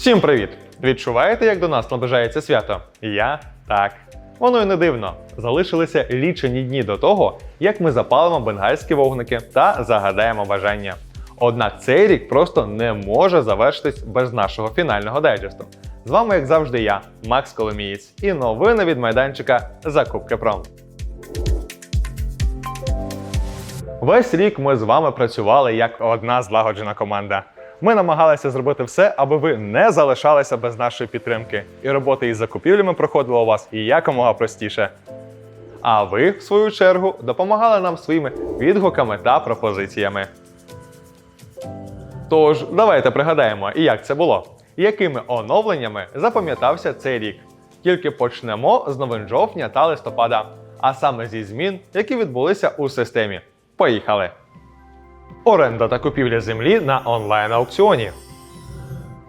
Всім привіт! Відчуваєте, як до нас наближається свято? Я так. Воно й не дивно. Залишилися лічені дні до того, як ми запалимо бенгальські вогники та загадаємо бажання. Однак цей рік просто не може завершитись без нашого фінального дайджесту. З вами, як завжди, я, Макс Коломієць, і новини від майданчика Закупки Пром. Весь рік ми з вами працювали як одна злагоджена команда. Ми намагалися зробити все, аби ви не залишалися без нашої підтримки, і робота із закупівлями проходила у вас якомога простіше. А ви, в свою чергу, допомагали нам своїми відгуками та пропозиціями. Тож, давайте пригадаємо, як це було, якими оновленнями запам'ятався цей рік. Тільки почнемо з новин жовтня та листопада, а саме зі змін, які відбулися у системі. Поїхали! Оренда та купівля землі на онлайн-аукціоні.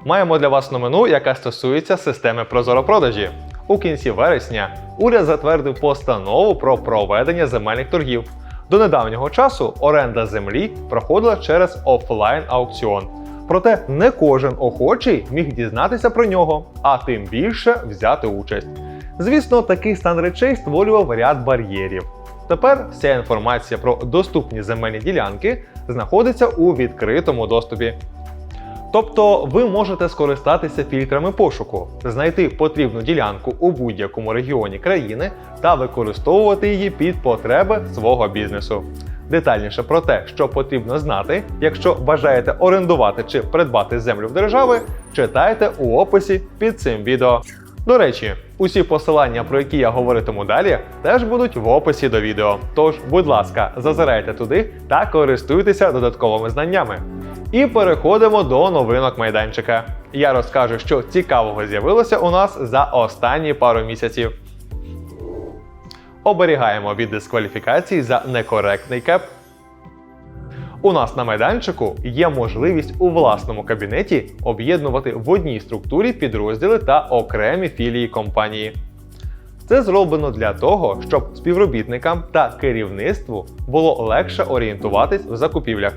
Маємо для вас новину, яка стосується системи прозоропродажі. У кінці вересня уряд затвердив постанову про проведення земельних торгів. До недавнього часу оренда землі проходила через офлайн аукціон. Проте не кожен охочий міг дізнатися про нього, а тим більше взяти участь. Звісно, такий стан речей створював ряд бар'єрів. Тепер вся інформація про доступні земельні ділянки знаходиться у відкритому доступі. Тобто ви можете скористатися фільтрами пошуку, знайти потрібну ділянку у будь-якому регіоні країни та використовувати її під потреби свого бізнесу. Детальніше про те, що потрібно знати, якщо бажаєте орендувати чи придбати землю в держави, читайте у описі під цим відео. До речі, усі посилання, про які я говоритиму далі, теж будуть в описі до відео. Тож, будь ласка, зазирайте туди та користуйтеся додатковими знаннями. І переходимо до новинок майданчика. Я розкажу, що цікавого з'явилося у нас за останні пару місяців. Оберігаємо від дискваліфікації за некоректний кеп. У нас на майданчику є можливість у власному кабінеті об'єднувати в одній структурі підрозділи та окремі філії компанії. Це зроблено для того, щоб співробітникам та керівництву було легше орієнтуватись в закупівлях.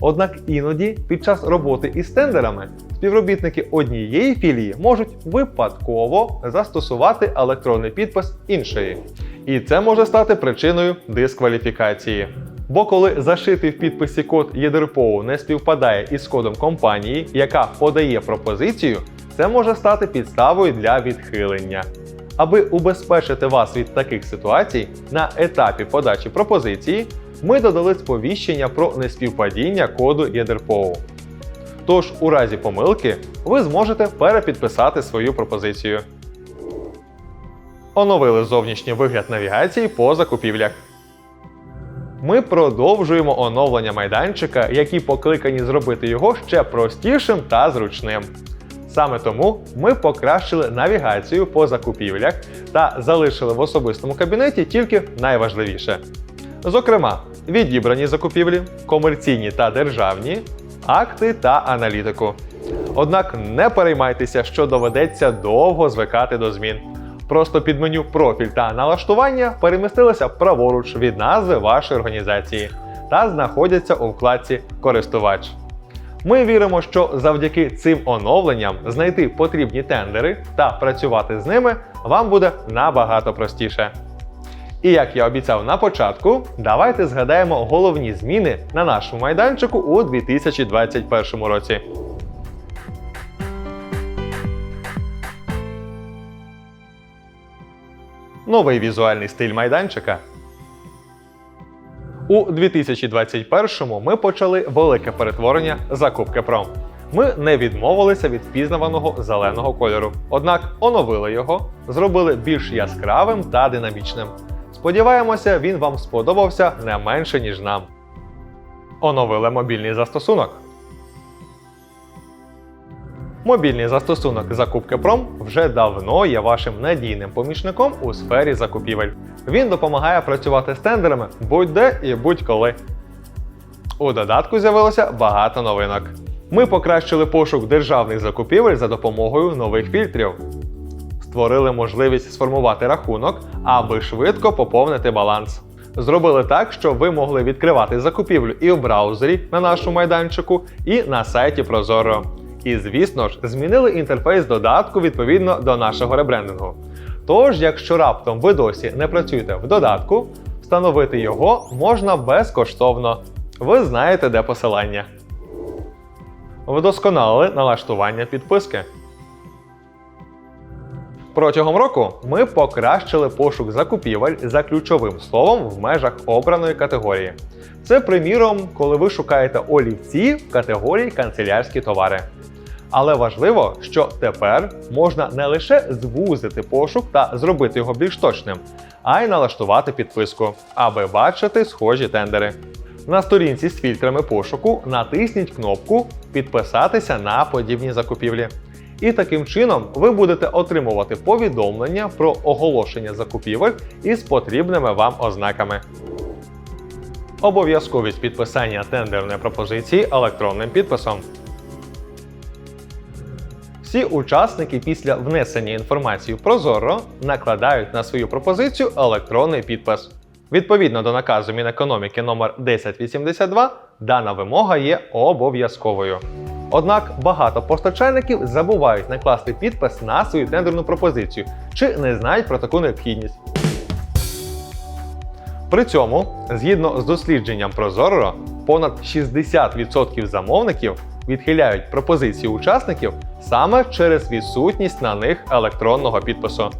Однак іноді під час роботи із тендерами співробітники однієї філії можуть випадково застосувати електронний підпис іншої. І це може стати причиною дискваліфікації. Бо коли зашитий в підписі код ЄДРПО не співпадає із кодом компанії, яка подає пропозицію, це може стати підставою для відхилення. Аби убезпечити вас від таких ситуацій, на етапі подачі пропозиції ми додали сповіщення про неспівпадіння коду ЄДРПО. Тож, у разі помилки, ви зможете перепідписати свою пропозицію. Оновили зовнішній вигляд навігації по закупівлях. Ми продовжуємо оновлення майданчика, які покликані зробити його ще простішим та зручним. Саме тому ми покращили навігацію по закупівлях та залишили в особистому кабінеті тільки найважливіше. Зокрема, відібрані закупівлі, комерційні та державні, акти та аналітику. Однак не переймайтеся, що доведеться довго звикати до змін. Просто під меню профіль та налаштування перемістилися праворуч від назви вашої організації та знаходяться у вкладці Користувач. Ми віримо, що завдяки цим оновленням знайти потрібні тендери та працювати з ними вам буде набагато простіше. І як я обіцяв на початку, давайте згадаємо головні зміни на нашому майданчику у 2021 році. Новий візуальний стиль майданчика. У 2021-му ми почали велике перетворення закупки Пром. Ми не відмовилися від впізнаваного зеленого кольору, однак оновили його, зробили більш яскравим та динамічним. Сподіваємося, він вам сподобався не менше, ніж нам. Оновили мобільний застосунок. Мобільний застосунок закупки Пром вже давно є вашим надійним помічником у сфері закупівель. Він допомагає працювати з тендерами будь-де і будь-коли. У додатку з'явилося багато новинок. Ми покращили пошук державних закупівель за допомогою нових фільтрів. Створили можливість сформувати рахунок, аби швидко поповнити баланс. Зробили так, щоб ви могли відкривати закупівлю і в браузері на нашому майданчику, і на сайті Прозоро. І, звісно ж, змінили інтерфейс додатку відповідно до нашого ребрендингу. Тож, якщо раптом ви досі не працюєте в додатку, встановити його можна безкоштовно. Ви знаєте, де посилання. Вдосконалили налаштування підписки. Протягом року ми покращили пошук закупівель за ключовим словом в межах обраної категорії. Це, приміром, коли ви шукаєте олівці в категорії канцелярські товари. Але важливо, що тепер можна не лише звузити пошук та зробити його більш точним, а й налаштувати підписку, аби бачити схожі тендери. На сторінці з фільтрами пошуку натисніть кнопку Підписатися на подібні закупівлі. І таким чином ви будете отримувати повідомлення про оголошення закупівель із потрібними вам ознаками. Обов'язковість підписання тендерної пропозиції електронним підписом. Всі учасники після внесення інформації Прозоро накладають на свою пропозицію електронний підпис. Відповідно до наказу Мінекономіки номер 1082, дана вимога є обов'язковою. Однак багато постачальників забувають накласти підпис на свою тендерну пропозицію чи не знають про таку необхідність. При цьому, згідно з дослідженням Прозоро, понад 60% замовників відхиляють пропозиції учасників саме через відсутність на них електронного підпису.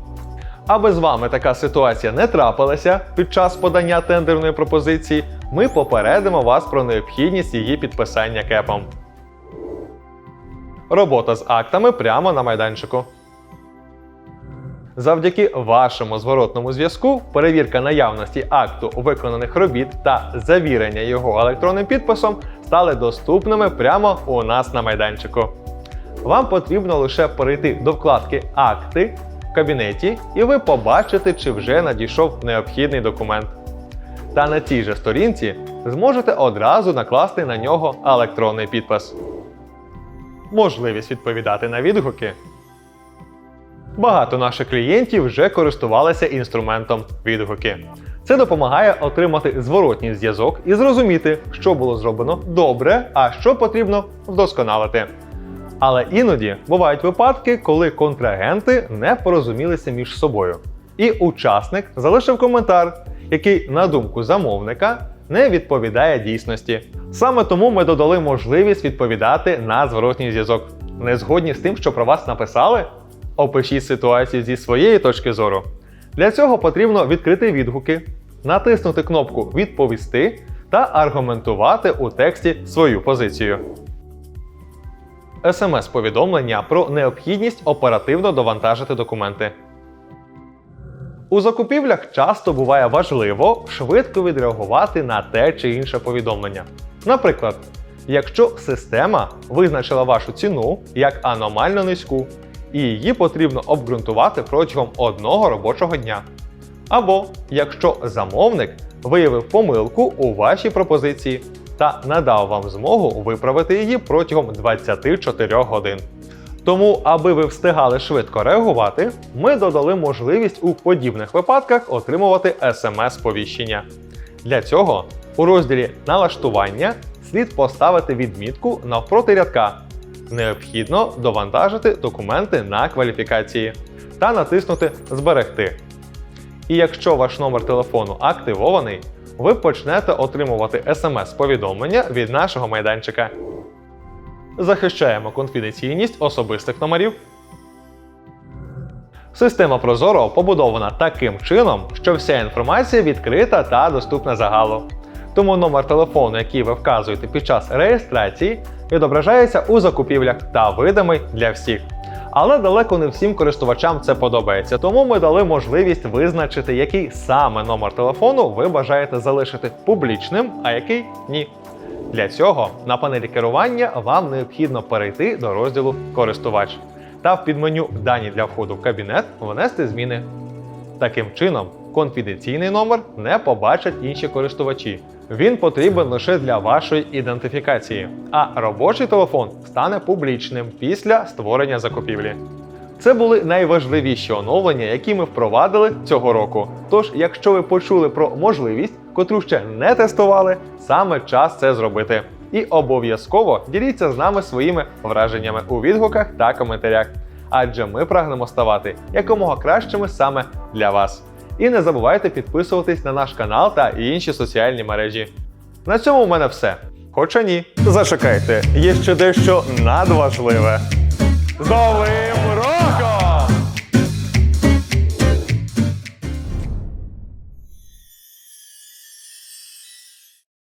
Аби з вами така ситуація не трапилася під час подання тендерної пропозиції, ми попередимо вас про необхідність її підписання кепом. Робота з актами прямо на майданчику. Завдяки вашому зворотному зв'язку перевірка наявності акту виконаних робіт та завірення його електронним підписом стали доступними прямо у нас на майданчику. Вам потрібно лише перейти до вкладки Акти в кабінеті, і ви побачите, чи вже надійшов необхідний документ. Та на цій же сторінці зможете одразу накласти на нього електронний підпис. Можливість відповідати на відгуки. Багато наших клієнтів вже користувалися інструментом відгуки. Це допомагає отримати зворотній зв'язок і зрозуміти, що було зроблено добре, а що потрібно вдосконалити. Але іноді бувають випадки, коли контрагенти не порозумілися між собою. І учасник залишив коментар, який, на думку замовника, не відповідає дійсності. Саме тому ми додали можливість відповідати на зворотній зв'язок. Не згодні з тим, що про вас написали? Опишіть ситуацію зі своєї точки зору. Для цього потрібно відкрити відгуки, натиснути кнопку Відповісти та аргументувати у тексті свою позицію. СМС-повідомлення про необхідність оперативно довантажити документи. У закупівлях часто буває важливо швидко відреагувати на те чи інше повідомлення. Наприклад, якщо система визначила вашу ціну як аномально низьку, і її потрібно обґрунтувати протягом одного робочого дня. Або якщо замовник виявив помилку у вашій пропозиції та надав вам змогу виправити її протягом 24 годин. Тому, аби ви встигали швидко реагувати, ми додали можливість у подібних випадках отримувати смс-повіщення. Для цього у розділі Налаштування слід поставити відмітку навпроти рядка. Необхідно довантажити документи на кваліфікації та натиснути Зберегти. І якщо ваш номер телефону активований, ви почнете отримувати смс-повідомлення від нашого майданчика. Захищаємо конфіденційність особистих номерів. Система Прозоро побудована таким чином, що вся інформація відкрита та доступна загалу. Тому номер телефону, який ви вказуєте під час реєстрації, відображається у закупівлях та видимий для всіх. Але далеко не всім користувачам це подобається, тому ми дали можливість визначити, який саме номер телефону ви бажаєте залишити публічним, а який ні. Для цього на панелі керування вам необхідно перейти до розділу Користувач та в підменю Дані для входу в кабінет внести зміни. Таким чином, конфіденційний номер не побачать інші користувачі. Він потрібен лише для вашої ідентифікації, а робочий телефон стане публічним після створення закупівлі. Це були найважливіші оновлення, які ми впровадили цього року. Тож, якщо ви почули про можливість, котру ще не тестували, саме час це зробити. І обов'язково діліться з нами своїми враженнями у відгуках та коментарях. Адже ми прагнемо ставати якомога кращими саме для вас. І не забувайте підписуватись на наш канал та інші соціальні мережі. На цьому в мене все. Хоча ні. Зачекайте, є ще дещо надважливе. З Новим роком!